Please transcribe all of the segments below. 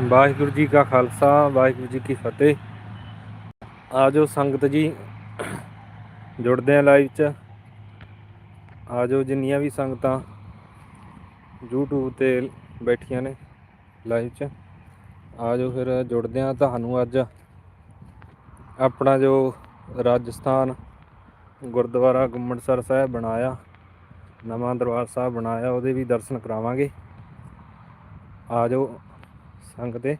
ਵਾਹਿਗੁਰੂ ਜੀ ਕਾ ਖਾਲਸਾ, ਵਾਹਿਗੁਰੂ ਜੀ ਕੀ ਫਤਿਹ। ਆਜੋ ਸੰਗਤ ਜੀ, ਜੁੜਦੇ ਆ ਲਾਈਵ ਚ। ਆਜੋ ਜਿੰਨੀਆਂ ਵੀ ਸੰਗਤਾਂ YouTube ਤੇ ਬੈਠੀਆਂ ਨੇ ਲਾਈਵ ਚ। ਆਜੋ ਫਿਰ ਜੁੜਦੇ ਆ ਤੁਹਾਨੂੰ ਅੱਜ। ਆਪਣਾ ਜੋ ਰਾਜਸਥਾਨ ਗੁਰਦੁਆਰਾ ਗੁੰਮਟਸਰ ਸਾਹਿਬ ਬਣਾਇਆ, ਨਵਾਂ ਦਰਬਾਰ ਸਾਹਿਬ ਬਣਾਇਆ, ਉਹਦੇ ਵੀ ਦਰਸ਼ਨ ਕਰਾਵਾਂਗੇ। ਆਜੋ ਸੰਗਤੇ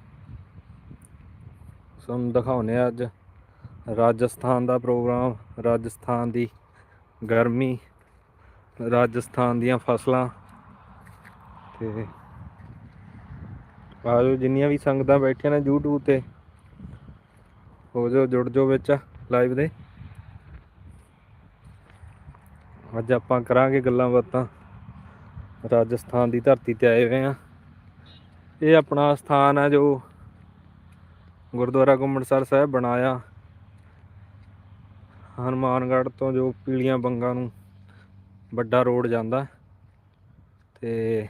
ਤੁਹਾਨੂੰ ਦਿਖਾਉਨੇ ਆ ਅੱਜ ਰਾਜਸਥਾਨ ਦਾ ਪ੍ਰੋਗਰਾਮ, ਰਾਜਸਥਾਨ ਦੀ ਗਰਮੀ, ਰਾਜਸਥਾਨ ਦੀਆਂ ਫਸਲਾਂ ਤੇ ਆਜੋ ਜਿੰਨੀਆਂ ਵੀ ਸੰਗਤਾਂ ਬੈਠੀਆਂ ਨੇ YouTube ਤੇ, ਹੋ ਜਾਓ, ਜੁੜ ਜਾਓ ਵਿੱਚ ਲਾਈਵ ਦੇ। ਅੱਜ ਆਪਾਂ ਕਰਾਂਗੇ ਗੱਲਾਂ ਬਾਤਾਂ। ਰਾਜਸਥਾਨ ਦੀ ਧਰਤੀ ਤੇ ਆਏ ਹੋਏ ਆ ਇਹ ਆਪਣਾ ਸਥਾਨ ਹੈ ਜੋ ਗੁਰਦੁਆਰਾ ਗੁੰਮਟਸਰ ਸਾਹਿਬ ਬਣਾਇਆ। ਹਨੂਮਾਨਗੜ੍ਹ ਤੋਂ ਜੋ ਪੀਲੀਆਂ ਬੰਗਾਂ ਨੂੰ ਵੱਡਾ ਰੋਡ ਜਾਂਦਾ ਤੇ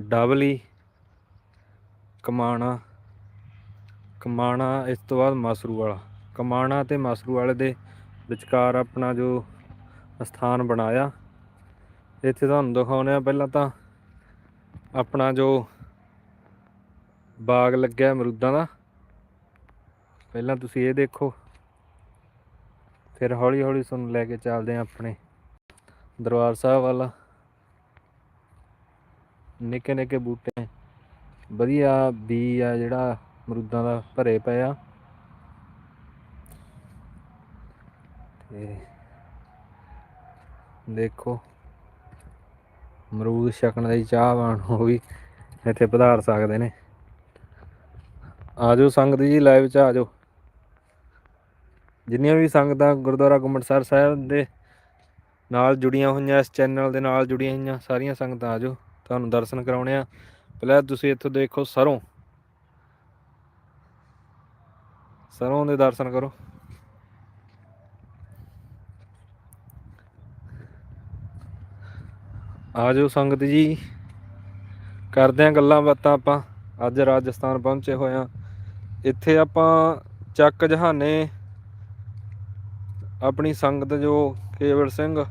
ਡਬਲੀ ਕਮਾਣਾ ਕਮਾਣਾ ਇਸ ਤੋਂ ਬਾਅਦ ਮਾਸਰੂ ਵਾਲਾ ਕਮਾਣਾ ਤੇ ਮਾਸਰੂ ਵਾਲੇ ਦੇ ਵਿਚਕਾਰ ਆਪਣਾ ਜੋ ਸਥਾਨ ਬਣਾਇਆ। ਇੱਥੇ ਤੁਹਾਨੂੰ ਦਿਖਾਉਂਦੇ ਆ ਪਹਿਲਾਂ ਤਾਂ ਆਪਣਾ ਜੋ ਬਾਗ ਲੱਗਿਆ ਅਮਰੂਦਾਂ ਦਾ। ਪਹਿਲਾਂ ਤੁਸੀਂ ਇਹ ਦੇਖੋ। ਫਿਰ ਹੌਲੀ ਹੌਲੀ ਤੁਹਾਨੂੰ ਲੈ ਕੇ ਚੱਲਦੇ ਆ ਆਪਣੇ ਦਰਬਾਰ ਸਾਹਿਬ ਵਾਲਾ। ਨਿੱਕੇ ਨਿੱਕੇ ਬੂਟੇ। ਵਧੀਆ ਬੀ ਆ ਜਿਹੜਾ ਅਮਰੂਦਾਂ ਦਾ ਭਰੇ ਪਏ ਆ। ਤੇ ਦੇਖੋ, ਅਮਰੂਦ ਛਕਣ ਦੀ ਚਾਹਵਾਨ ਉਹ ਵੀ ਇੱਥੇ ਪਧਾਰ ਸਕਦੇ ਨੇ। ਆਜੋ ਸੰਗਤ ਜੀ ਲਾਈਵ 'ਚ ਆਜੋ। ਜਿੰਨੀਆਂ ਵੀ ਸੰਗਤਾਂ ਗੁਰਦੁਆਰਾ ਗੁੰਮਟਸਰ ਸਾਹਿਬ ਦੇ ਨਾਲ ਜੁੜੀਆਂ ਹੋਈਆਂ, ਇਸ ਚੈਨਲ ਦੇ ਨਾਲ ਜੁੜੀਆਂ ਹੋਈਆਂ, ਸਾਰੀਆਂ ਸੰਗਤਾਂ ਆਜੋ। ਤੁਹਾਨੂੰ ਦਰਸ਼ਨ ਕਰਾਉਣੇ ਆ। ਪਹਿਲਾਂ ਤੁਸੀਂ ਇੱਥੋਂ ਦੇਖੋ ਸਰੋਂ। ਸਰੋਂ ਦੇ ਦਰਸ਼ਨ ਕਰੋ। ਆਜੋ ਸੰਗਤ ਜੀ। ਕਰਦੇ ਆ ਗੱਲਾਂ ਬਾਤਾਂ ਆਪਾਂ। ਅੱਜ ਰਾਜਸਥਾਨ ਪਹੁੰਚੇ ਹੋਏ ਆ। ਇੱਥੇ ਆਪਾਂ ਚੱਕ ਜਹਾਨੇ, ਆਪਣੀ ਸੰਗਤ ਜੋ ਕੇਵਲ ਸਿੰਘ,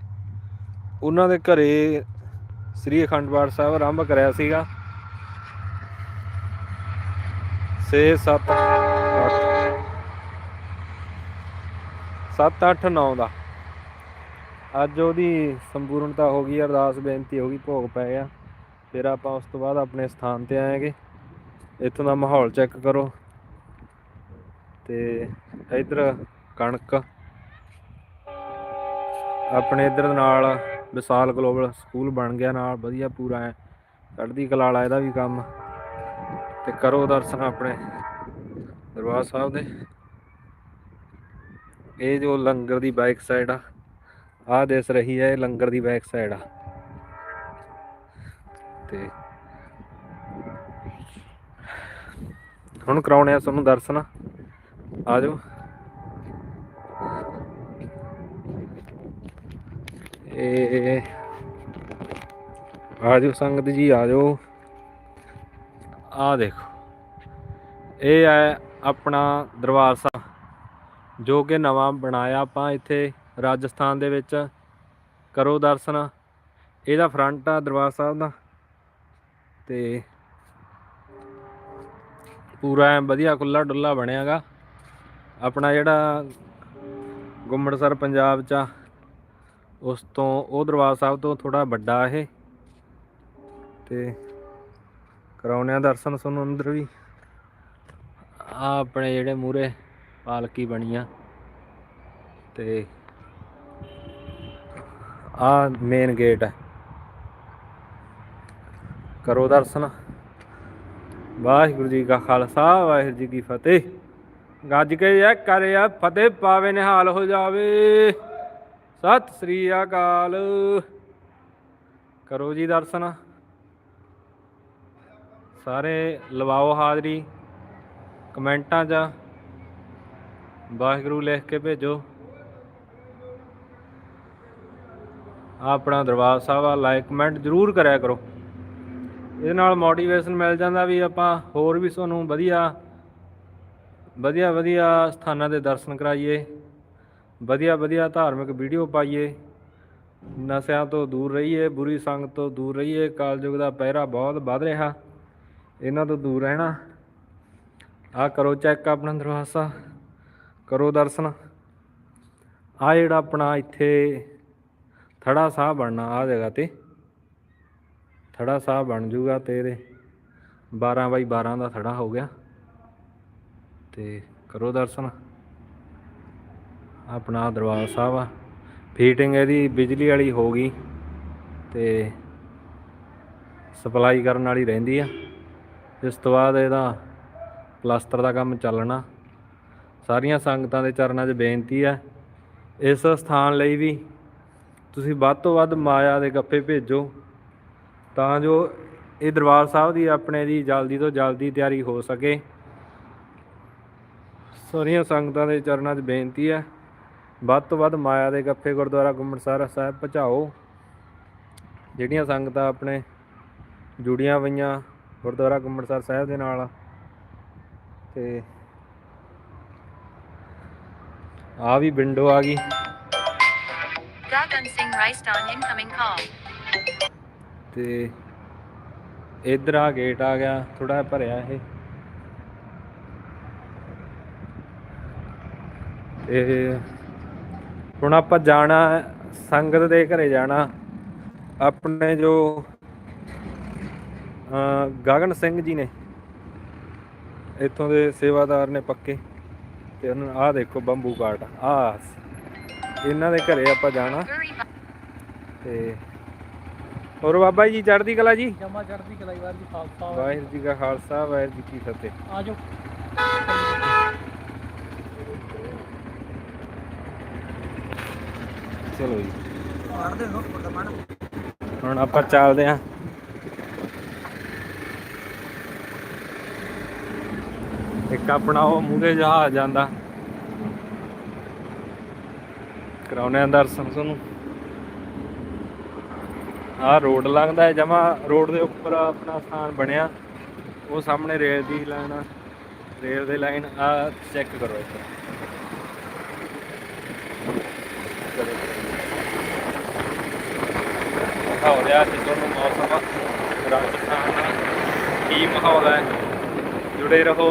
ਉਹਨਾਂ ਦੇ ਘਰੇ ਸ੍ਰੀ ਅਖੰਡ ਪਾਠ ਸਾਹਿਬ ਆਰੰਭ ਕਰਿਆ ਸੀਗਾ। 6 7 7 8 9 ਦਾ। ਅੱਜ ਉਹਦੀ ਸੰਪੂਰਨਤਾ ਹੋ ਗਈ, ਅਰਦਾਸ ਬੇਨਤੀ ਹੋ ਗਈ, ਭੋਗ ਪੈ ਗਿਆ। ਫਿਰ ਆਪਾਂ ਉਸ ਤੋਂ ਬਾਅਦ ਆਪਣੇ ਸਥਾਨ ਤੇ ਆਏਗੇ। ਇੱਥੋਂ ਦਾ ਮਾਹੌਲ ਚੈੱਕ ਕਰੋ। ਤੇ ਇਧਰ ਕਣਕ। ਆਪਣੇ ਇਧਰ ਨਾਲ ਵਿਸਾਲ ਗਲੋਬਲ ਸਕੂਲ ਬਣ ਗਿਆ ਨਾਲ, ਵਧੀਆ ਪੂਰਾ ਹੈ ਚੜ੍ਹਦੀ ਕਲਾ ਇਹਦਾ ਵੀ ਕੰਮ। ਤੇ ਕਰੋ ਦਰਸ਼ਨ ਆਪਣੇ ਦਰਬਾਰ ਸਾਹਿਬ ਦੇ। ਇਹ ਜੋ ਲੰਗਰ ਦੀ ਬਾਈਕ ਸਾਈਡ ਆ, ਆਹ ਦੇਸ਼ ਰਹੀ ਹੈ ਇਹ ਲੰਗਰ ਦੀ ਬੈਕ ਸਾਈਡ ਆ। ਤੇ ਹੁਣ ਕਰਾਉਣੇ ਆ ਤੁਹਾਨੂੰ ਦਰਸ਼ਨ। ਆ ਜਾਓ। ਇਹ ਆ ਜਾਓ ਸੰਗਤ ਜੀ, ਆ ਜਾਓ। ਆ ਦੇਖੋ। ਇਹ ਹੈ ਆਪਣਾ ਦਰਬਾਰ ਸਾਹਿਬ ਜੋ ਕਿ ਨਵਾਂ ਬਣਾਇਆ ਆਪਾਂ ਇੱਥੇ ਰਾਜਸਥਾਨ ਦੇ ਵਿੱਚ। ਕਰੋ ਦਰਸ਼ਨ। ਇਹਦਾ ਫਰੰਟ ਆ ਦਰਬਾਰ ਸਾਹਿਬ ਦਾ। ਤੇ ਪੂਰਾ ਵਧੀਆ ਖੁੱਲਾ ਡੁੱਲਾ ਬਣਿਆਗਾ। ਆਪਣਾ ਜਿਹੜਾ ਗੁੰਮੜਸਰ ਪੰਜਾਬ ਚ ਆ, ਉਸ ਤੋਂ, ਉਹ ਦਰਬਾਰ ਸਾਹਿਬ ਤੋਂ ਥੋੜਾ ਵੱਡਾ ਇਹ। ਤੇ ਕਰਾਉਣੇ ਆ ਦਰਸ਼ਨ ਤੁਹਾਨੂੰ ਅੰਦਰ ਵੀ। ਆ ਆਪਣੇ ਜਿਹੜੇ ਮੂਰੇ ਪਾਲਕੀ ਬਣੀ ਆ। ਤੇ ਆ ਮੇਨ ਗੇਟ ਹੈ ਕਰੋ ਦਰਸ਼ਨ। ਵਾਹਿਗੁਰੂ ਜੀ ਕਾ ਖਾਲਸਾ, ਵਾਹਿਗੁਰੂ ਜੀ ਕੀ ਫਤਿਹ। ਗੱਜ ਕੇ ਇਹ ਕਰਿਆ ਫਤਿਹ ਪਾਵੇ ਨਿਹਾਲ ਹੋ ਜਾਵੇ। ਸਤਿ ਸ੍ਰੀ ਅਕਾਲ। ਕਰੋ ਜੀ ਦਰਸ਼ਨ। ਸਾਰੇ ਲਵਾਓ ਹਾਜ਼ਰੀ। ਕਮੈਂਟਾਂ 'ਚ ਵਾਹਿਗੁਰੂ ਲਿਖ ਕੇ ਭੇਜੋ। ਆਪਣਾ ਦਰਬਾਰ ਸਾਹਿਬ ਆ ਲਾਈਕ, ਕਮੈਂਟ ਜਰੂਰ ਕਰਿਆ ਕਰੋ। ਇਹਦੇ ਨਾਲ ਮੋਟੀਵੇਸ਼ਨ ਮਿਲ ਜਾਂਦਾ ਵੀ ਆਪਾਂ ਹੋਰ ਵੀ ਤੁਹਾਨੂੰ ਵਧੀਆ ਵਧੀਆ ਵਧੀਆ ਸਥਾਨਾਂ ਦੇ ਦਰਸ਼ਨ ਕਰਾਈਏ, ਵਧੀਆ ਵਧੀਆ ਧਾਰਮਿਕ ਵੀਡੀਓ ਪਾਈਏ, ਨਸ਼ਿਆਂ ਤੋਂ ਦੂਰ ਰਹੀਏ, ਬੁਰੀ ਸੰਗਤ ਤੋਂ ਦੂਰ ਰਹੀਏ, ਕਲਯੁਗ ਦਾ ਪਹਿਰਾ ਬਹੁਤ ਵੱਧ ਰਿਹਾ, ਇਹਨਾਂ ਤੋਂ ਦੂਰ ਰਹਿਣਾ। ਆ ਕਰੋ ਚੈੱਕ ਆਪਣਾ ਦਰਵਾਜ਼ਾ, ਕਰੋ ਦਰਸ਼ਨ। ਆ ਜਿਹੜਾ ਆਪਣਾ ਇੱਥੇ ਥੜਾ ਸਾਹ ਬਣਨਾ ਆ ਜਗ੍ਹਾ ਤੇ ਥੜਾ ਸਾਹ ਬਣ ਜੂਗਾ ਤੇ ਇਹਦੇ 12 ਬਾਈ 12 ਦਾ ਥੜਾ ਹੋ ਗਿਆ। ਤੇ ਕਰੋ ਦਰਸ਼ਨ। ਆਪਣਾ ਦਰਬਾਰ ਸਾਹਿਬ ਆ। ਫੀਟਿੰਗ ਇਹਦੀ ਬਿਜਲੀ ਵਾਲੀ ਹੋ ਗਈ ਤੇ ਸਪਲਾਈ ਕਰਨ ਵਾਲੀ ਰਹਿੰਦੀ ਆ। ਇਸ ਤੋਂ ਬਾਅਦ ਇਹਦਾ ਪਲਾਸਟਰ ਦਾ ਕੰਮ ਚੱਲਣਾ। ਸਾਰੀਆਂ ਸੰਗਤਾਂ ਦੇ ਚਰਨਾਂ 'ਚ ਬੇਨਤੀ ਆ। ਇਸ ਸਥਾਨ ਲਈ ਵੀ ਤੁਸੀਂ ਵੱਧ ਤੋਂ ਵੱਧ ਮਾਇਆ ਦੇ ਗੱਫੇ ਭੇਜੋ। ਤਾਂ ਜੋ ਇਹ ਦਰਬਾਰ ਸਾਹਿਬ ਦੀ ਆਪਣੇ ਦੀ ਜਲਦੀ ਤੋਂ ਜਲਦੀ ਤਿਆਰੀ ਹੋ ਸਕੇ। ਸਾਰੀਆਂ ਸੰਗਤਾਂ ਦੇ ਚਰਨਾਂ 'ਚ ਬੇਨਤੀ ਹੈ ਵੱਧ ਤੋਂ ਵੱਧ ਮਾਇਆ ਦੇ ਗੱਫੇ ਗੁਰਦੁਆਰਾ ਗੁੰਮਟਸਰ ਸਾਹਿਬ ਪਹੁੰਚਾਓ। ਜਿਹੜੀਆਂ ਸੰਗਤਾਂ ਆਪਣੇ ਜੁੜੀਆਂ ਹੋਈਆਂ ਗੁਰਦੁਆਰਾ ਗੁੰਮਟਸਰ ਸਾਹਿਬ ਦੇ ਨਾਲ ਤੇ ਆ ਵੀ ਵਿੰਡੋ ਆ ਗਈ। Incoming call. ਤੇ ਇਧਰ ਆ ਗੇਟ ਆ ਗਿਆ ਥੋੜਾ ਭਰਿਆ ਇਹ। ਤੇ ਹੁਣ ਆਪਾਂ ਜਾਣਾ ਸੰਗਤ ਦੇ ਘਰੇ ਜਾਣਾ। ਆਪਣੇ ਜੋ ਗਗਨ ਸਿੰਘ ਜੀ ਨੇ ਇੱਥੋਂ ਦੇ ਸੇਵਾਦਾਰ ਨੇ ਪੱਕੇ। ਤੇ ਉਹਨਾਂ ਆਹ ਦੇਖੋ ਬੰਬੂ ਕਾਟ ਆ ਇਹਨਾਂ ਦੇ ਘਰੇ ਆਪਾਂ ਜਾਣਾ। ਤੇ ਹੋਰ ਬਾਬਾ ਜੀ ਚੜ੍ਹਦੀ ਕਲਾ ਜੀ? ਜਮਾ ਚੜ੍ਹਦੀ ਦੀ ਖਾਲਸਾ। ਵਾਹਿਗੁਰੂ ਜੀ ਕਾ ਖਾਲਸਾ ਵਾਹਿਗੁਰੂ ਜੀ ਕੀ ਫਤਿਹ। ਆਜੋ ਚਲੋ ਜੀ। ਹੁਣ ਆਪਾਂ ਚੱਲਦੇ ਆਂ ਇੱਕ ਆਪਣਾ ਉਹ ਮੂਹਰੇ ਜਹਾਜ਼ ਜਾਂਦਾ। ਕਰਾਉਣੇ ਆਂ ਦਰਸ਼ਨ ਤੁਹਾਨੂੰ। ਆਹ ਰੋਡ ਲੰਘਦਾ ਹੈ ਜਮਾ ਰੋਡ ਦੇ ਉੱਪਰ ਆਪਣਾ ਸਥਾਨ ਬਣਿਆ। ਉਹ ਸਾਹਮਣੇ ਰੇਲ ਦੀ ਲਾਈਨ ਆ। ਰੇਲ ਦੇ ਲਾਈਨ ਆ ਚੈੱਕ ਕਰੋ ਇੱਥੇ ਹੋ ਰਿਹਾ ਸੀ ਤੁਹਾਨੂੰ ਮੌਸਮ ਰਾਜਸਥਾਨ ਦਾ ਕੀ ਮਾਹੌਲ ਹੈ? ਜੁੜੇ ਰਹੋ।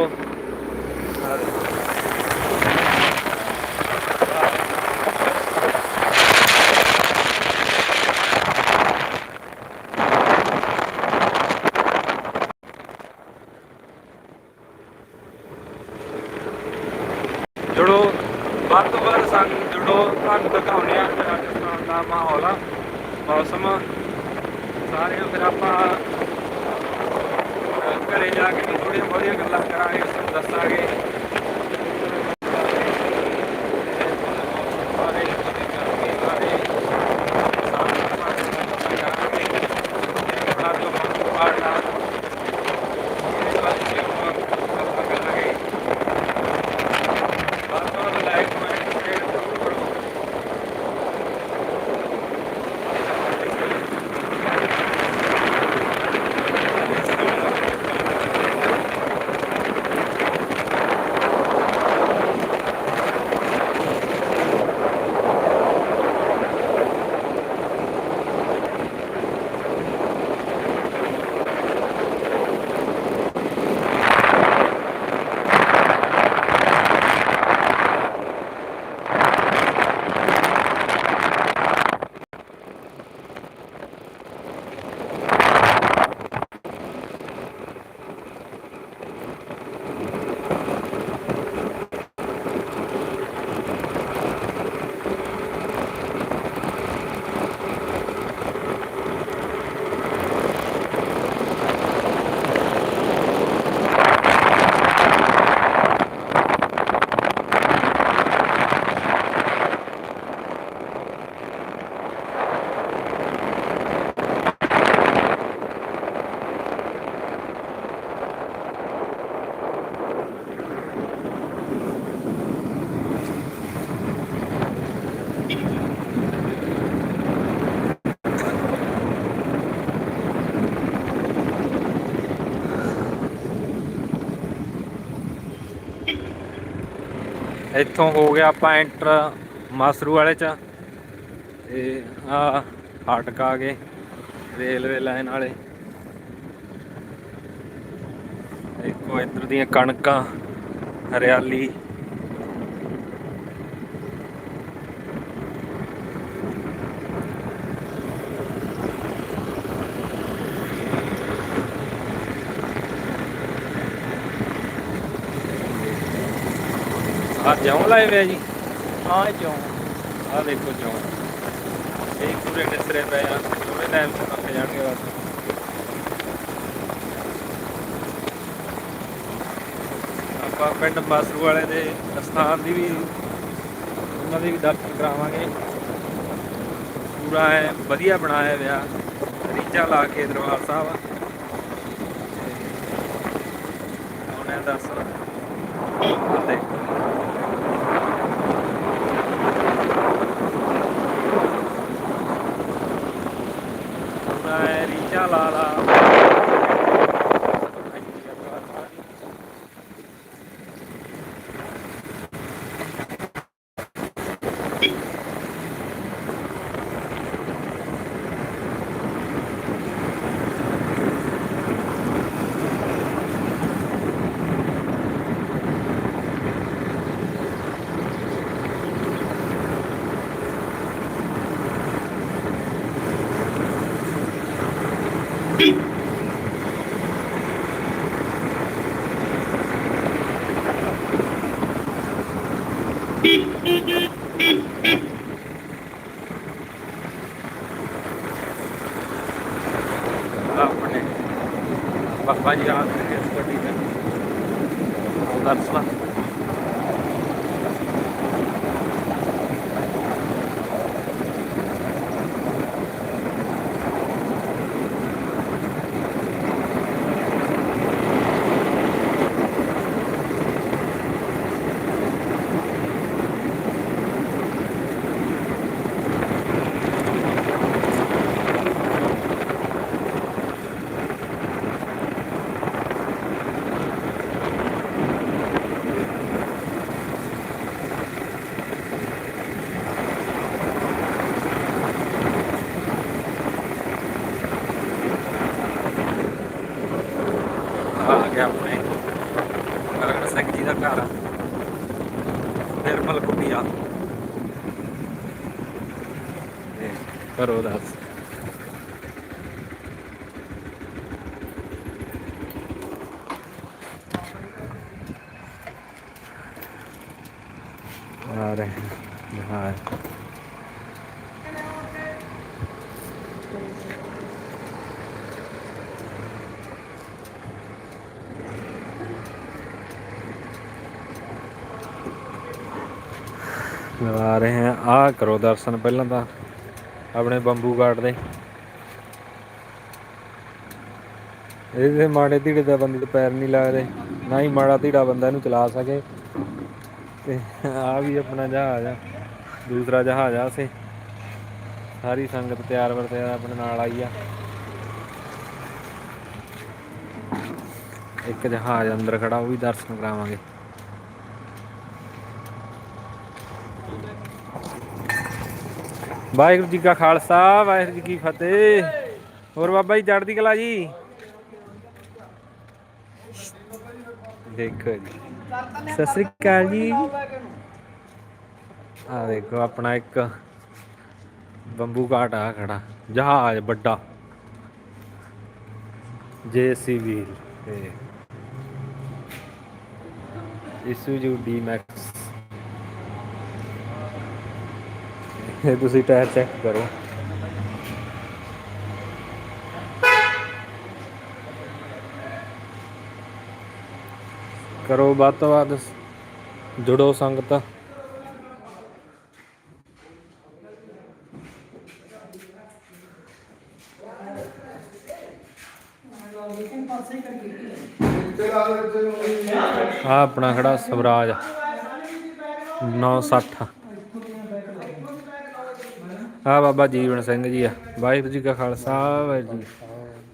ਇੱਥੋਂ ਹੋ ਗਿਆ ਆਪਾਂ ਐਂਟਰ ਮਾਸਰੂ ਵਾਲੇ ਚ ਤੇ ਆ ਫਾਟਕ ਆ ਗਏ ਰੇਲਵੇ ਲਾਈਨ ਵਾਲੇ। ਦੇਖੋ ਇੱਧਰ ਦੀਆਂ ਕਣਕਾਂ, ਹਰਿਆਲੀ ਆ ਜਿਉਂ ਲਾਏ ਹੋਏ ਆ ਜੀ। ਹਾਂ ਇਹ ਆ ਦੇਖੋ ਜਿਉਂ ਇਹ ਪੂਰੇ ਨਿਸਰੇ ਪਏ ਆ। ਥੋੜੇ ਟਾਈਮ ਤੱਕ ਪੱਕ ਜਾਣਗੇ ਬਸ। ਆਪਾਂ ਪਿੰਡ ਮਾਸਰੂ ਵਾਲੇ ਦੇ ਅਸਥਾਨ ਦੀ ਵੀ ਉਹਨਾਂ ਦੀ ਵੀ ਦਰਸ਼ਨ ਕਰਾਵਾਂਗੇ। ਪੂਰਾ ਹੈ ਵਧੀਆ ਬਣਾਇਆ ਹੋਇਆ। ਰੀਚਾ ਲਾ ਕੇ ਦਰਬਾਰ ਸਾਹਿਬ ਉਹਨੇ ਦਰਸ਼ਨ ਆਹ ਦੇਖੋ ਪੂਰਾ ਹੈ ਰੀਚਾ ਲਾ ਲਾ ਆਪਣੇ ਬਾਬਾ ਜੀ ਆ ਕੇ ਇਸ ਗੱਡੀ ਤੇ। ਉਹ ਦਰਸਲਾ ਆ ਗਿਆ ਆਪਣੇ। ਅਰਗੜ ਸਿੰਘ ਜੀ ਦਾ ਘਰ ਨਿਰਮਲ ਕੁਟੀਆ। ਤੇ ਕਰੋ ਦੱਸ। ਕਰੋ ਦਰਸ਼ਨ ਪਹਿਲਾਂ ਤਾਂ, ਆਪਣੇ ਬੰਬੂ ਗਾਰਡ ਦੇ। ਇਹਦੇ ਮਾੜੇ ਧੀੜੇ ਦਾ ਬੰਦੇ ਦੇ ਪੈਰ ਨਹੀਂ ਲੱਗਦੇ, ਨਾ ਹੀ ਮਾੜਾ ਧੀੜਾ ਬੰਦਾ ਇਹਨੂੰ ਚਲਾ ਸਕੇ। ਤੇ ਆ ਵੀ ਆਪਣਾ ਜਹਾਜ਼ ਆ, ਦੂਸਰਾ ਜਹਾਜ਼ ਆ ਸੇ ਸਾਰੀ ਸੰਗਤ ਤਿਆਰ ਵਰ ਤਿਆਰ ਆਪਣੇ ਨਾਲ ਆਈ ਆ। ਇੱਕ ਜਹਾਜ਼ ਅੰਦਰ ਖੜਾ, ਉਹ ਵੀ ਦਰਸ਼ਨ ਕਰਾਵਾਂਗੇ। ਵਾਹਿਗੁਰੂ ਜੀ ਕਾ ਖਾਲਸਾ, ਵਾਹਿਗੁਰੂ ਜੀ ਕੀ ਫਤਿਹ। ਹੋਰ ਬਾਬਾ ਜੀ, ਚੜ੍ਹਦੀ ਕਲਾ ਜੀ? ਦੇਖੋ ਜੀ। ਸਤਿ ਸ੍ਰੀ ਅਕਾਲ ਜੀ। ਆ ਦੇਖੋ, ਆਪਣਾ ਇੱਕ ਬੰਬੂ ਘਾਟ ਆ ਖੜਾ। ਜਹਾਜ਼ ਵੱਡਾ। ਜੇਸੀਬੀ ਤੇ। ਇਸੂਜੂ ਡੀ ਮੈਕਸ ਇਹ ਤੁਸੀਂ ਟਾਇਰ ਚੈੱਕ ਕਰੋ। ਕਰੋ ਵੱਧ ਤੋਂ ਵੱਧ ਜੁੜੋ ਸੰਗਤ। ਆ ਆਪਣਾ ਖੜਾ ਸਵਰਾਜ 960 ਆ ਬਾਬਾ ਜੀਵਨ ਸਿੰਘ ਜੀ ਆ। ਵਾਹਿਗੁਰੂ ਜੀ ਕਾ ਖਾਲਸਾ ਵਾਹਿਗੁਰੂ ਜੀ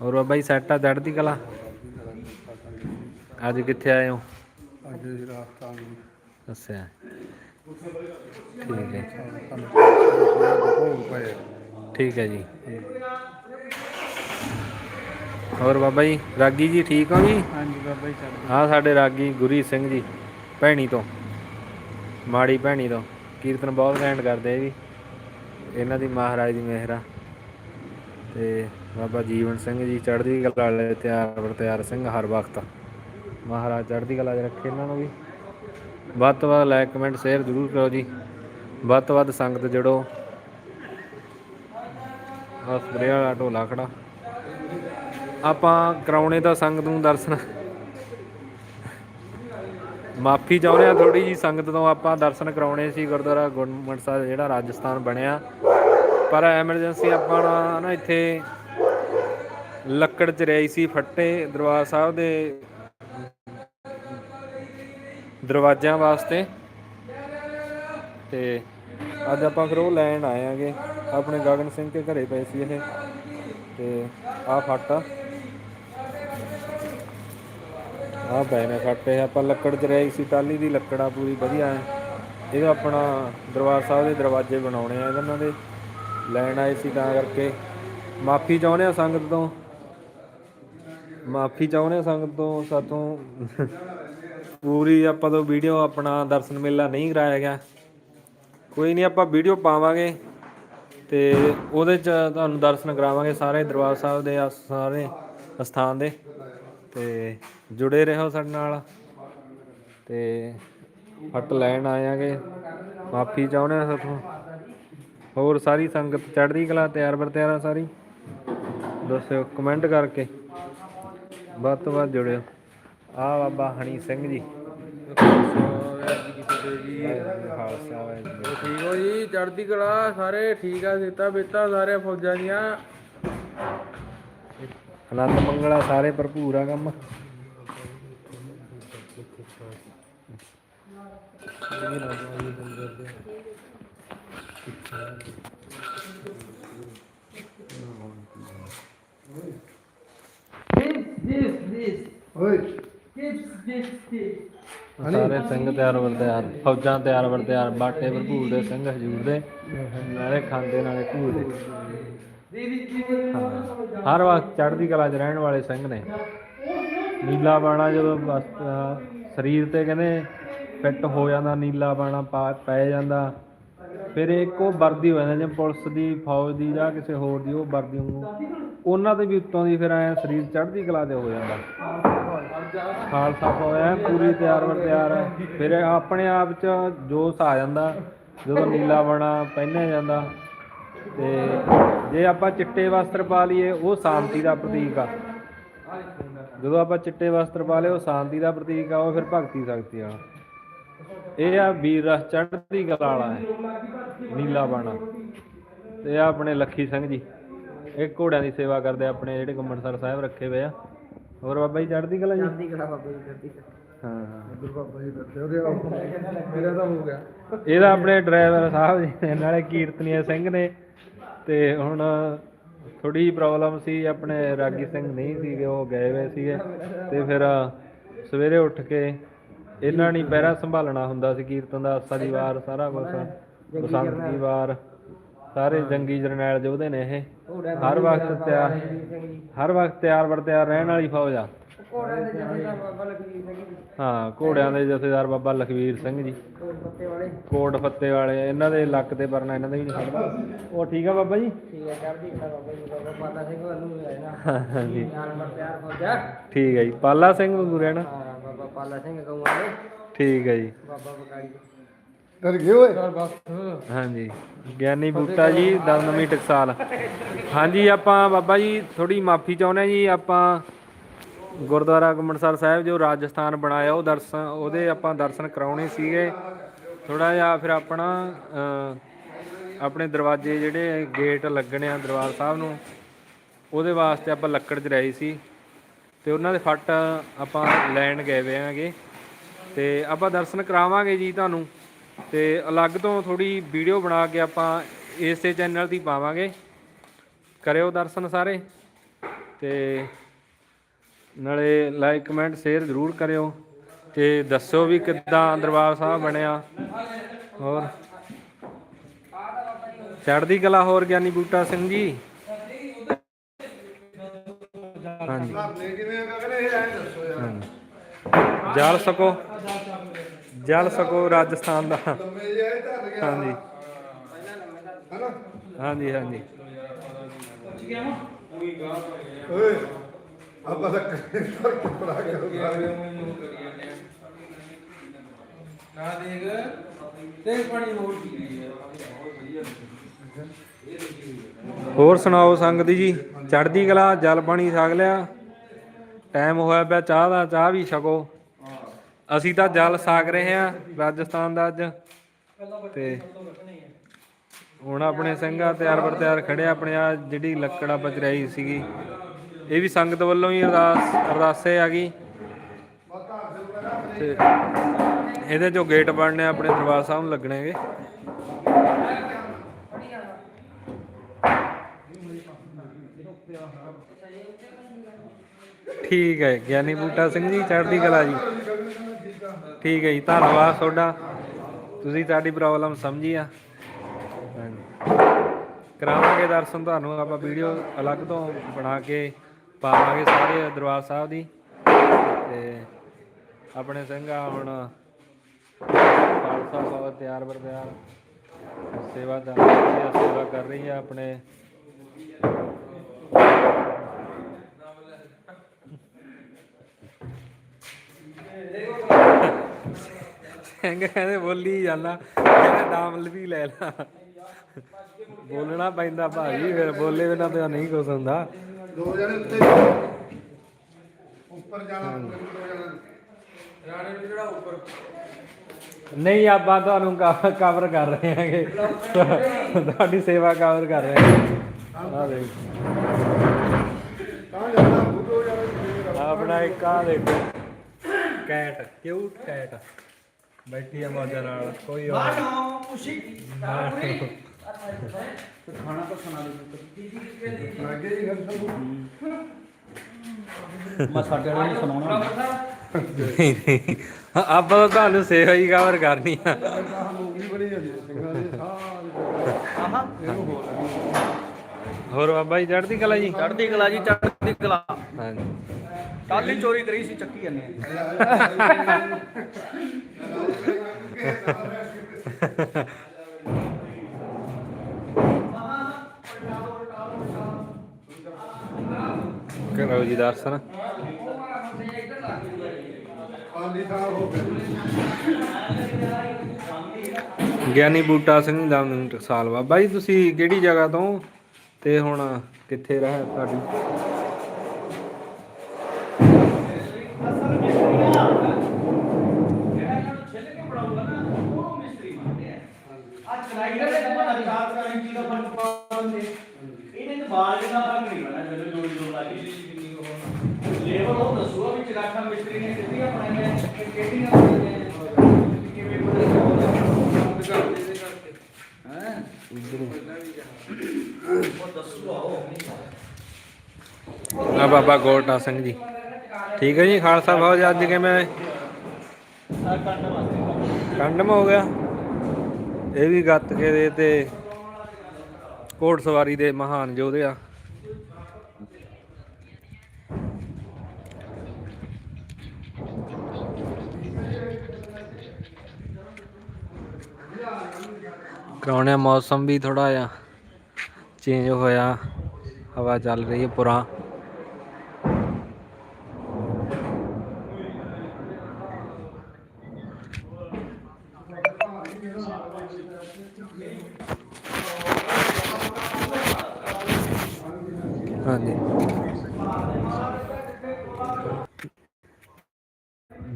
ਹੋਰ ਬਾਬਾ ਜੀ ਸੈੱਟ ਆ ਚੜ੍ਹਦੀ ਕਲਾ? ਅੱਜ ਕਿੱਥੇ ਆਏ ਹੋ? ਅੱਜ ਰਾਜਸਥਾਨ ਅੱਛਾ। ਠੀਕ ਹੈ ਠੀਕ ਹੈ ਜੀ। ਹੋਰ ਬਾਬਾ ਜੀ ਰਾਗੀ ਜੀ ਠੀਕ ਹੋ ਜੀ? ਹਾਂਜੀ ਬਾਬਾ ਜੀ ਚੱਲ ਹਾਂ ਸਾਡੇ ਰਾਗੀ ਗੁਰੀ ਸਿੰਘ ਜੀ ਭੈਣੀ ਤੋਂ। ਮਾੜੀ ਭੈਣੀ ਤੋਂ। ਕੀਰਤਨ ਬਹੁਤ ਘੈਂਟ ਕਰਦੇ ਆ ਜੀ। ਇਹਨਾਂ ਦੀ ਮਹਾਰਾਜ ਦੀ ਮਿਹਰ ਆ। ਤੇ ਬਾਬਾ ਜੀਵਨ ਸਿੰਘ ਜੀ ਚੜ੍ਹਦੀ ਕਲਾ ਵਾਲੇ ਤਿਆਰ ਬਰ ਸਿੰਘ ਹਰ ਵਕਤ। ਮਹਾਰਾਜ ਚੜ੍ਹਦੀ ਕਲਾ 'ਚ ਰੱਖੇ ਇਹਨਾਂ ਨੂੰ ਵੀ। ਵੱਧ ਤੋਂ ਵੱਧ ਲਾਈਕ ਕਮੈਂਟ ਸ਼ੇਅਰ ਜ਼ਰੂਰ ਕਰੋ ਜੀ। ਵੱਧ ਤੋਂ ਵੱਧ ਸੰਗਤ ਜੁੜੋ। ਆ ਸਪਰੇ ਵਾਲਾ ਢੋਲਾ ਖੜਾ। ਆਪਾਂ ਕਰਾਉਣੇ ਤਾਂ ਸੰਗਤ ਨੂੰ ਦਰਸ਼ਨ। ਮਾਫੀ ਚਾਹੁੰਦੇ ਆ ਥੋੜੀ ਜੀ ਸੰਗਤ ਤੋਂ, ਆਪਾਂ ਦਰਸ਼ਨ ਕਰਾਉਣੇ ਸੀ ਗੁਰਦੁਆਰਾ ਗੁਰਮਟ ਸਾਹਿਬ ਜਿਹੜਾ ਰਾਜਸਥਾਨ ਬਣਿਆ। ਪਰ ਐਮਰਜੈਂਸੀ ਆਪਾਂ ਨਾ- ਇੱਥੇ ਲੱਕੜ ਚ ਰਹੀ ਸੀ, ਫੱਟੇ ਦਰਬਾਰ ਸਾਹਿਬ ਦੇ ਦਰਵਾਜ਼ਿਆਂ ਵਾਸਤੇ। ਤੇ ਅੱਜ ਆਪਾਂ ਫਿਰ ਉਹ ਲੈਣ ਆਏ ਆਂਗੇ ਆਪਣੇ ਗਗਨ ਸਿੰਘ ਦੇ ਘਰੇ ਪਏ ਸੀ ਇਹ। ਤੇ ਆਹ ਫੱਟ ਆ ਆਹ ਪਏ ਨੇ ਫੱਟੇ ਆਪਾਂ ਲੱਕੜ ਚ ਰਹੀ ਸੀ ਟਾਲੀ ਦੀ ਲੱਕੜਾ ਪੂਰੀ ਵਧੀਆ ਹੈ। ਇਹਦਾ ਆਪਣਾ ਦਰਬਾਰ ਸਾਹਿਬ ਦੇ ਦਰਵਾਜ਼ੇ ਬਣਾਉਣੇ ਆ ਇਹਨਾਂ ਦੇ। ਲੈਣ ਆਏ ਸੀ ਤਾਂ ਕਰਕੇ। ਮਾਫੀ ਚਾਹੁੰਦੇ ਆ ਸੰਗਤ ਤੋਂ? ਮਾਫੀ ਚਾਹੁੰਦੇ ਆ ਸੰਗਤ ਤੋਂ? ਸਾਤੋਂ ਪੂਰੀ ਆਪਾਂ ਤੋਂ ਵੀਡੀਓ ਆਪਣਾ ਦਰਸ਼ਨ ਮੇਲਾ ਨਹੀਂ ਕਰਾਇਆ ਗਿਆ। ਕੋਈ ਨਹੀਂ, ਆਪਾਂ ਵੀਡੀਓ ਪਾਵਾਂਗੇ ਤੇ ਉਹਦੇ ਚ ਤੁਹਾਨੂੰ ਦਰਸ਼ਨ ਕਰਾਵਾਂਗੇ ਸਾਰੇ ਦਰਬਾਰ ਸਾਹਿਬ ਦੇ ਆ ਸਾਰੇ ਸਥਾਨ ਦੇ। ਤੇ ਜੁੜੇ ਰਹੋ ਸਾਡੇ ਨਾਲ ਤੇ ਫਟ ਲੈਣ ਆਇਆਂਗੇ। ਮਾਫੀ ਚਾਹੁੰਦੇ ਹਾਂ ਸਾਥੋਂ। ਹੋਰ ਸਾਰੀ ਸੰਗਤ ਚੜ੍ਹਦੀ ਕਲਾ, ਤਿਆਰ ਬਰ ਤਿਆਰ ਆ ਸਾਰੀ? ਦੱਸਿਓ ਕਮੈਂਟ ਕਰਕੇ। ਵੱਧ ਤੋਂ ਵੱਧ ਜੁੜਿਓ। ਆ ਬਾਬਾ ਹਣੀ ਸਿੰਘ ਜੀ। ਖਾਲਸਾ ਠੀਕ ਹੋ ਜੀ? ਚੜ੍ਹਦੀ ਕਲਾ ਸਾਰੇ ਠੀਕ ਆ ਸੀਤਾ ਬੇਤਾ ਸਾਰੇ ਫੌਜਾਂ ਦੀਆਂ। ਆਨੰਦ ਮੰਗਲਾ ਸਾਰੇ ਭਰਪੂਰ ਆ ਕੰਮ। ਸਾਰੇ ਸਿੰਘ ਤਿਆਰ ਵਰ ਤਿਆਰ ਫੌਜਾਂ ਤਿਆਰ ਵਰ ਤਿਆਰ ਬਾਟੇ ਭਰਪੂਰ ਦੇ ਸਿੰਘ ਹਜੂਰ ਦੇ। ਨਾਲੇ ਖਾਂਦੇ ਨਾਲੇ ਘੂਰਦੇ ਹਾਂ, ਹਰ ਵਕਤ ਚੜ੍ਹਦੀ ਕਲਾ 'ਚ ਰਹਿਣ ਵਾਲੇ ਸਿੰਘ ਨੇ। ਨੀਲਾ ਬਾਣਾ ਜਦੋਂ ਸਰੀਰ ਤੇ ਕਹਿੰਦੇ ਫਿੱਟ ਹੋ ਜਾਂਦਾ, ਨੀਲਾ ਬਾਣਾ ਪੈ ਜਾਂਦਾ, ਫਿਰ ਇੱਕ ਵਰਦੀ ਹੋ ਜਾਂਦਾ ਜਿਵੇਂ ਪੁਲਿਸ ਦੀ, ਫੌਜ ਦੀ ਜਾਂ ਕਿਸੇ ਹੋਰ ਦੀ, ਉਹ ਵਰਦੀ ਨੂੰ ਉਹਨਾਂ ਦੇ ਵੀ ਉੱਤੋਂ ਦੀ ਫਿਰ ਐ ਸਰੀਰ ਚੜ੍ਹਦੀ ਕਲਾ ਦੇ ਹੋ ਜਾਂਦਾ। ਖਾਲਸਾ ਐ ਪੂਰੀ ਤਿਆਰ ਵਰ ਤਿਆਰ ਹੈ ਫਿਰ ਆਪਣੇ ਆਪ ਚ ਜੋਸ਼ ਆ ਜਾਂਦਾ, ਜਦੋਂ ਨੀਲਾ ਬਾਣਾ ਪਹਿਨਿਆ ਜਾਂਦਾ। ਤੇ ਜੇ ਆਪਾਂ ਚਿੱਟੇ ਵਸਤਰ ਪਾ ਲਈਏ ਉਹ ਸ਼ਾਂਤੀ ਦਾ ਪ੍ਰਤੀਕ ਆ। ਜਦੋਂ ਆਪਾਂ ਚਿੱਟੇ ਵਸਤਰ ਪਾ ਲਏ ਉਹ ਸ਼ਾਂਤੀ ਦਾ ਪ੍ਰਤੀਕ ਆ ਉਹ ਫਿਰ ਭਗਤੀ ਸ਼ਕਤੀ ਵਾਲਾ ਇਹ ਆ ਵੀਰ ਰਸ ਚੜ੍ਹਦੀ ਕਲਾ ਵਾਲਾ ਹੈ ਨੀਲਾ ਬਾਣਾ। ਤੇ ਆ ਆਪਣੇ ਲੱਖੀ ਸਿੰਘ ਜੀ। ਇਹ ਘੋੜਿਆਂ ਦੀ ਸੇਵਾ ਕਰਦੇ ਆ ਆਪਣੇ ਜਿਹੜੇ ਗੁੰਮਣਸਰ ਸਾਹਿਬ ਰੱਖੇ ਹੋਏ ਆ। ਹੋਰ ਬਾਬਾ ਜੀ ਚੜ੍ਹਦੀ ਕਲਾ ਜੀ? ਚੜ੍ਹਦੀ ਕਲਾ ਬਾਬਾ ਜੀ ਚੜ੍ਹਦੀ ਹਾਂ ਹਾਂ। ਗੁਰੂ ਬਾਬਾ ਜੀ ਉਹਦੇ ਮੇਰਾ ਤਾਂ ਹੋ ਗਿਆ। ਇਹਦਾ ਆਪਣੇ ਡਰਾਈਵਰ ਸਾਹਿਬ ਜੀ ਨਾਲੇ ਕੀਰਤਨੀਆ ਸਿੰਘ ਨੇ। ਤੇ ਹੁਣ ਥੋੜੀ ਪ੍ਰੋਬਲਮ ਸੀ ਆਪਣੇ ਰਾਗੀ ਸਿੰਘ ਨਹੀਂ ਸੀਗੇ ਉਹ ਗਏ ਹੋਏ ਸੀਗੇ ਤੇ ਫਿਰ ਸਵੇਰੇ ਉੱਠ ਕੇ ਇਹਨਾਂ ਨੇ ਪਹਿਰਾ ਸੰਭਾਲਣਾ ਹੁੰਦਾ ਸੀ ਕੀਰਤਨ ਦਾ ਆਸਾ ਦੀ ਵਾਰ ਸਾਰਾ ਕੁਝ ਬਸੰਤ ਦੀ ਵਾਰ ਸਾਰੇ ਜੰਗੀ ਜਰਨੈਲ ਯੋਧੇ ਨੇ ਇਹ। ਹਰ ਵਕਤ ਤਿਆਰ ਹਰ ਵਕਤ ਤਿਆਰ ਬਰ ਤਿਆਰ ਰਹਿਣ ਵਾਲੀ ਫੌਜ ਆ। ਘੋੜਿਆਂ ਦੇ ਜਥੇਦਾਰ ਬਾਬਾ ਲਖਵੀਰ ਸਿੰਘ ਜੀ। ਹਾਂ ਘੋੜਿਆਂ ਦੇ ਜਥੇਦਾਰ ਬਾਬਾ ਲਖਵੀਰ ਸਿੰਘ ਜੀ। ਕੋਟ ਪੱਤੇ ਵਾਲੇ। ਕੋਟ ਫੱਤੇ ਵਾਲੇ ਇਹਨਾਂ ਦੇ ਲੱਕ ਤੇ ਪਰਨਾ ਇਹਨਾਂ ਦੇ ਵੀ ਨਹੀਂ ਖੜਦਾ। ਉਹ ਠੀਕ ਆ ਬਾਬਾ ਜੀ? ਠੀਕ ਹੈ ਚੜ੍ਹਦੀ ਕਲਾ ਬਾਬਾ ਜੀ ਬਾਬਾ ਪਾਲਾ ਸਿੰਘ ਵੱਲੋਂ ਵੀ ਆਏ ਨਾ। ਪਿਆਰ ਫੌਜਾ ਠੀਕ ਹੈ ਜੀ ਪਾਲਾ ਸਿੰਘ ਵਾਂਗੂ ਰਹਿਣਾ। ਹਾਂ ਬਾਬਾ ਪਾਲਾ ਸਿੰਘ ਗਊ ਵਾਲੇ। ਠੀਕ ਹੈ ਜੀ। ਬਾਬਾ ਬਕਾਈ। ਡਰ ਗਏ ਓਏ। ਹਾਂਜੀ ਗਿਆਨੀ ਬੂਟਾ ਜੀ ਦਮਨਮੀ ਟਕਸਾਲ। ਹਾਂਜੀ ਆਪਾਂ ਬਾਬਾ ਜੀ ਥੋੜੀ ਮਾਫੀ ਚਾਹੁੰਦੇ ਹਾਂ ਜੀ ਆਪਾਂ ਗੁਰਦੁਆਰਾ ਗੁੰਮਣਸਰ ਸਾਹਿਬ ਜੋ ਰਾਜਸਥਾਨ ਬਣਾਇਆ, ਉਹ ਦਰਸ਼ਨ, ਉਹਦੇ ਆਪਾਂ ਦਰਸ਼ਨ ਕਰਾਉਣੇ ਸੀਗੇ। ਥੋੜਾ ਜਿਹਾ ਫਿਰ ਆਪਣਾ ਆਪਣੇ ਦਰਵਾਜ਼ੇ ਜਿਹੜੇ ਗੇਟ ਲੱਗਣੇ ਆ ਦਰਬਾਰ ਸਾਹਿਬ ਨੂੰ, ਉਹਦੇ ਵਾਸਤੇ ਆਪਾਂ ਲੱਕੜ 'ਚ ਰਹੀ ਸੀ। ਤੇ ਉਹਨਾਂ ਦੇ ਫੱਟ ਆਪਾਂ ਲੈਣ ਗਏ ਵੇ ਆਂਗੇ। ਤੇ ਆਪਾਂ ਦਰਸ਼ਨ ਕਰਾਵਾਂਗੇ ਜੀ ਤੁਹਾਨੂੰ। ਤੇ ਅਲੱਗ ਤੋਂ ਥੋੜੀ ਵੀਡੀਓ ਬਣਾ ਕੇ ਆਪਾਂ ਇਸੇ ਚੈਨਲ ਤੇ ਪਾਵਾਂਗੇ। ਕਰਿਓ ਦਰਸ਼ਨ ਸਾਰੇ। ਤੇ ਨਾਲੇ ਲਾਈਕ ਕਮੈਂਟ ਸ਼ੇਅਰ ਜ਼ਰੂਰ ਕਰਿਓ ਤੇ ਦੱਸੋ ਵੀ ਕਿੱਦਾਂ ਦਰਬਾਰ ਸਾਹਿਬ ਬਣਿਆ। ਹੋਰ। ਚੜ੍ਹਦੀ ਕਲਾ ਹੋਰ ਗਿਆਨੀ ਬੂਟਾ ਸਿੰਘ ਜੀ। ਹਾਂਜੀ। ਹਾਂਜੀ। ਜਲ ਸਕੋ। ਜਲ ਸਕੋ ਰਾਜਸਥਾਨ ਦਾ। ਹਾਂਜੀ। ਹਾਂਜੀ ਹਾਂਜੀ। ਓਏ। ਆਪਾਂ ਤਾਂ ਕਪੜਾ ਕਰਦਾ ਨਾ ਦੇਖ ਤੇ ਪਾਣੀ ਹੋਰ ਪੀ ਲਈ ਯਾਰ ਬਹੁਤ ਵਧੀਆ ਹੋਰ ਸੁਣਾਓ ਸੰਗਤ ਜੀ? ਚੜ੍ਹਦੀ ਕਲਾ ਜਲ ਪਾਣੀ ਛਕ ਲਿਆ। ਟਾਈਮ ਹੋਇਆ ਪਿਆ ਚਾਹ ਦਾ ਚਾਹ ਵੀ ਛਕੋ। ਅਸੀਂ ਤਾਂ ਜਲ ਸਾਗ ਰਹੇ ਹਾਂ ਰਾਜਸਥਾਨ ਦਾ ਅੱਜ। ਤੇ ਹੁਣ ਆਪਣੇ ਸਿੰਘਾਂ ਤਿਆਰ ਬਰ ਤਿਆਰ ਖੜੇ ਆ ਆਪਣੇ ਆ ਜਿਹੜੀ ਲੱਕੜ ਆਪਾਂ ਚਰਾਈ ਸੀਗੀ। ਇਹ ਵੀ ਸੰਗਤ ਵੱਲੋਂ ਹੀ ਅਰਦਾਸ, ਅਰਦਾਸੇ ਆ ਗਈ। ਤੇ ਇਹਦੇ ਜੋ ਗੇਟ ਬਣਨੇ ਆਪਣੇ ਦਰਬਾਰ ਸਾਹਿਬ ਨੂੰ ਲੱਗਣੇਗੇ ਠੀਕ ਹੈ, ਗਿਆਨੀ ਬੂਟਾ ਸਿੰਘ ਜੀ, ਚੜ੍ਹਦੀ ਕਲਾ ਜੀ। ਠੀਕ ਹੈ ਜੀ, ਧੰਨਵਾਦ ਤੁਹਾਡਾ। ਤੁਸੀਂ ਸਾਡੀ ਪ੍ਰੋਬਲਮ ਸਮਝੀ ਆ। ਕਰਾਵਾਂਗੇ ਦਰਸ਼ਨ ਤੁਹਾਨੂੰ, ਆਪਾਂ ਵੀਡੀਓ ਅਲੱਗ ਤੋਂ ਬਣਾ ਕੇ ਪਾਵਾਂਗੇ ਸਾਰੇ ਦਰਬਾਰ ਸਾਹਿਬ ਦੀ। ਤੇ ਆਪਣੇ ਸਿੰਘਾ ਹੁਣ ਖਾਲਸਾ ਬਹੁਤ ਤਿਆਰ ਬਰ ਤਿਆਰ ਸੇਵਾ ਚੱਲ ਸੇਵਾ ਕਰ ਰਹੀ ਹੈ ਆਪਣੇ। ਸਿੰਘ ਕਹਿੰਦੇ ਬੋਲੀ ਜਾਂਦਾ, ਕਹਿੰਦੇ ਦਾਮ ਵੀ ਲੈ ਲਾ। ਬੋਲਣਾ ਪੈਂਦਾ ਭਾਜੀ, ਫਿਰ ਬੋਲੇ ਬਿਨਾ ਤਾਂ ਨਹੀਂ ਕੁਛ ਹੁੰਦਾ। ਦੋ ਜਣੇ ਉੱਤੇ। ਉੱਪਰ ਜਾਣਾ ਦੋ ਜਣੇ। ਰਾਣੇ ਨੂੰ ਜਿਹੜਾ ਉੱਪਰ। ਨਹੀਂ ਆਪਾਂ ਤੁਹਾਨੂੰ ਕਵਰ ਕਰ ਰਹੇ ਹਾਂਗੇ। ਤੁਹਾਡੀ ਸੇਵਾ ਕਵਰ ਕਰ ਰਹੇ ਹਾਂ। ਆ ਦੇਖ। ਆਪਣਾ ਇੱਕ ਆ ਦੇਖੋ। Cat cute cat. ਬੈਠੀ ਆ ਮੌਜਾਂ ਨਾਲ ਕੋਈ ਉਹ ਲੱਗੇ ਹੀ ਗੱਲ ਸਭ ਨਹੀਂ, ਨਹੀਂ। ਆਪਾਂ ਤਾਂ ਤੁਹਾਨੂੰ ਸੇਵਾ ਹੀ ਕਵਰ ਕਰਨੀ ਆ। ਹੋਰ ਬਾਬਾ ਜੀ ਚੜ੍ਹਦੀ ਕਲਾ ਜੀ? ਚੜ੍ਹਦੀ ਕਲਾ ਜੀ ਚੜ੍ਹਦੀ ਕਲਾ। ਹਾਂਜੀ। ਚੋਰੀ ਕਰੀ ਸੀ ਚੱਕੀ ਜਾਂਦੇ ਆ ਕਰੋ ਜੀ ਦਰਸ਼ਨ ਗਿਆਨੀ ਬੂਟਾ ਸਿੰਘ ਦਾ ਟਕਸਾਲ ਬਾਬਾ ਜੀ ਤੁਸੀਂ ਕਿਹੜੀ ਜਗ੍ਹਾ ਤੋਂ ਤੇ ਹੁਣ ਕਿੱਥੇ ਰਹਿ ਤੁਹਾਡੀ ਇਹਨੇ ਤਾਂ ਬਾਲ ਕਿੰਨਾ ਫ਼ਰਕ ਨਹੀਂ ਪੈਣਾ ਜਦੋਂ ਜੋੜੀ ਜੋੜ ਲਾਈ ਲੇਬਰ ਉਹ ਦੱਸੂਗਾ ਵੀ ਚਰਾਖਾ ਮਿਸਤਰੀ ਨੇ ਕਿੱਥੀਆਂ ਬਣਾਈਆਂ ਕਿਹੜੀਆਂ ਬਣਾਈਆਂ ਕਿਵੇਂ ਬਣਾਈਆਂ ਕੰਮ ਕਰਦੇ ਦੇ ਕਰਕੇ ਹੈ ਉਹ ਦੱਸੂਗਾ ਬਾਬਾ ਗੋਲਟਾ ਸਿੰਘ ਜੀ। ਠੀਕ ਹੈ ਜੀ, ਖਾਲਸਾ ਫੌਜ ਅੱਜ ਕਿਵੇਂ ਕੰਡਮ ਹੋ ਗਿਆ। ਇਹ ਵੀ ਗੱਤਕੇ ਦੇ ਤੇ ਘੋੜ ਸਵਾਰੀ ਦੇ ਮਹਾਨ ਯੋਧੇ ਆ। ਕਰਾਉਣੇ ਮੌਸਮ ਵੀ ਥੋੜਾ ਜਿਹਾ ਚੇਂਜ ਹੋਇਆ। ਹਵਾ ਚੱਲ ਰਹੀ ਹੈ ਪੁਰਾ। ਹਾਂਜੀ।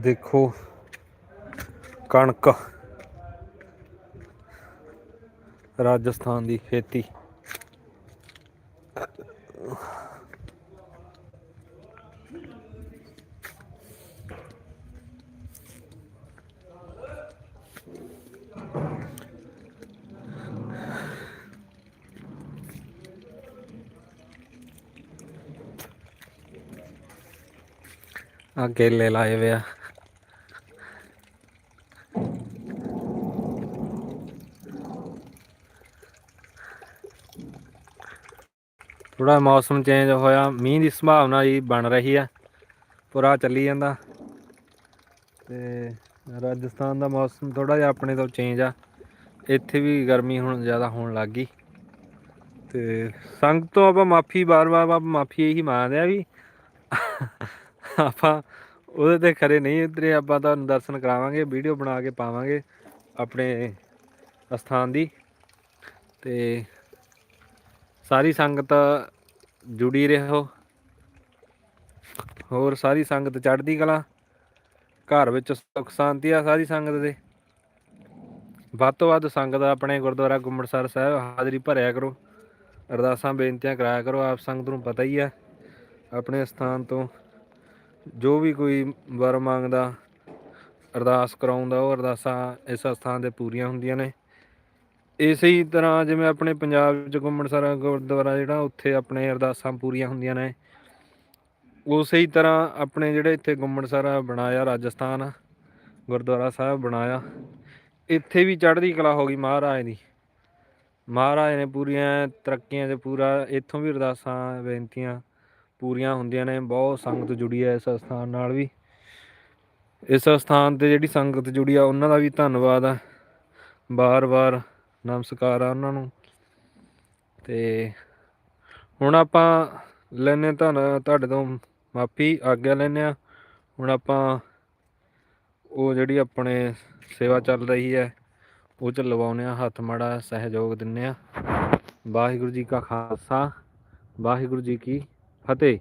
ਦੇਖੋ ਕਣਕ। ਰਾਜਸਥਾਨ ਦੀ ਖੇਤੀ। ਆ ਕੇਲੇ ਲਾਏ ਵੇ ਆ। ਥੋੜਾ ਮੌਸਮ ਚੇਂਜ ਹੋਇਆ, ਮੀਂਹ ਦੀ ਸੰਭਾਵਨਾ ਜੀ ਬਣ ਰਹੀ ਆ, ਪੂਰਾ ਚੱਲੀ ਜਾਂਦਾ। ਤੇ ਰਾਜਸਥਾਨ ਦਾ ਮੌਸਮ ਥੋੜਾ ਜਿਹਾ ਆਪਣੇ ਤੋਂ ਚੇਂਜ ਆ, ਇੱਥੇ ਵੀ ਗਰਮੀ ਹੁਣ ਜ਼ਿਆਦਾ ਹੋਣ ਲੱਗ ਗਈ। ਤੇ ਸੰਗਤ ਤੋਂ ਆਪਾਂ ਮਾਫੀ, ਬਾਰ-ਬਾਰ ਆਪਾਂ ਮਾਫੀ ਇਹੀ ਮੰਗਦੇ ਆ ਵੀ ਆਪਾਂ ਉਹਦੇ ਤੇ ਖਰੇ ਨਹੀਂ ਉਤਰੇ, ਆਪਾਂ ਤੁਹਾਨੂੰ ਦਰਸ਼ਨ ਕਰਾਵਾਂਗੇ, ਵੀਡੀਓ ਬਣਾ ਕੇ ਪਾਵਾਂਗੇ ਆਪਣੇ ਅਸਥਾਨ ਦੀ। ਤੇ ਸਾਰੀ ਸੰਗਤ ਜੁੜੀ ਰਹੋ। ਹੋਰ ਸਾਰੀ ਸੰਗਤ ਚੜ੍ਹਦੀ ਕਲਾ, ਘਰ ਵਿੱਚ ਸੁੱਖ ਸ਼ਾਂਤੀ ਆ ਸਾਰੀ ਸੰਗਤ ਦੇ। ਵੱਧ ਤੋਂ ਵੱਧ ਸੰਗਤ ਆਪਣੇ ਗੁਰਦੁਆਰਾ ਗੁੰਮਟਸਰ ਸਾਹਿਬ ਹਾਜ਼ਰੀ ਭਰਿਆ ਕਰੋ। ਅਰਦਾਸਾਂ, ਬੇਨਤੀਆਂ ਕਰਾਇਆ ਕਰੋ, ਆਪ ਸੰਗਤ ਨੂੰ ਪਤਾ ਹੀ ਆ। ਆਪਣੇ ਸਥਾਨ ਤੋਂ ਜੋ ਵੀ ਕੋਈ ਵਰ ਮੰਗਦਾ, ਅਰਦਾਸ ਕਰਾਉਂਦਾ, ਉਹ ਅਰਦਾਸਾਂ ਇਸ ਸਥਾਨ ਤੇ ਪੂਰੀਆਂ ਹੁੰਦੀਆਂ ਨੇ। ਇਸੇ ਹੀ ਤਰ੍ਹਾਂ ਜਿਵੇਂ ਆਪਣੇ ਪੰਜਾਬ ਚ ਗੁੰਮਟਸਰ ਗੁਰਦੁਆਰਾ ਜਿਹੜਾ ਉੱਥੇ ਆਪਣੇ ਅਰਦਾਸਾਂ ਪੂਰੀਆਂ ਹੁੰਦੀਆਂ ਨੇ। ਉਸੇ ਹੀ ਤਰ੍ਹਾਂ ਆਪਣੇ ਜਿਹੜੇ ਇੱਥੇ ਗੁੰਮਟਸਰ ਬਣਾਇਆ ਰਾਜਸਥਾਨ, ਗੁਰਦੁਆਰਾ ਸਾਹਿਬ ਬਣਾਇਆ। ਇੱਥੇ ਵੀ ਚੜ੍ਹਦੀ ਕਲਾ ਹੋ ਗਈ ਮਹਾਰਾਜ ਦੀ। ਮਹਾਰਾਜ ਨੇ ਪੂਰੀਆਂ ਤਰੱਕੀਆਂ ਤੇ ਪੂਰਾ ਇੱਥੋਂ ਵੀ ਅਰਦਾਸਾਂ, ਬੇਨਤੀਆਂ ਪੂਰੀਆਂ ਹੁੰਦੀਆਂ ਨੇ। ਬਹੁਤ ਸੰਗਤ ਜੁੜੀ ਹੈ ਇਸ ਸਥਾਨ ਨਾਲ ਵੀ। ਇਸ ਸਥਾਨ ਤੇ ਜਿਹੜੀ ਸੰਗਤ ਜੁੜੀ ਆ, ਉਹਨਾਂ ਦਾ ਵੀ ਧੰਨਵਾਦ ਆ। ਬਾਰ-ਬਾਰ ਨਮਸਕਾਰ ਆ ਉਹਨਾਂ ਨੂੰ। ਤੇ ਹੁਣ ਆਪਾਂ ਲੈਨੇ ਤੁਹਾਨੂੰ ਤੁਹਾਡੇ ਤੋਂ ਮਾਫੀ, ਆਗਿਆ ਲੈਨੇ ਆ ਹੁਣ ਆਪਾਂ ਉਹ ਜਿਹੜੀ ਆਪਣੇ ਸੇਵਾ ਚੱਲ ਰਹੀ ਹੈ, ਉਹ ਚ ਲਵਾਉਨੇ ਆ ਹੱਥ ਮਾੜਾ ਸਹਿਯੋਗ ਦਿੰਨੇ ਆ ਵਾਹਿਗੁਰੂ ਜੀ ਕਾ ਖਾਲਸਾ, ਵਾਹਿਗੁਰੂ ਜੀ ਕੀ ਫਤਿਹ।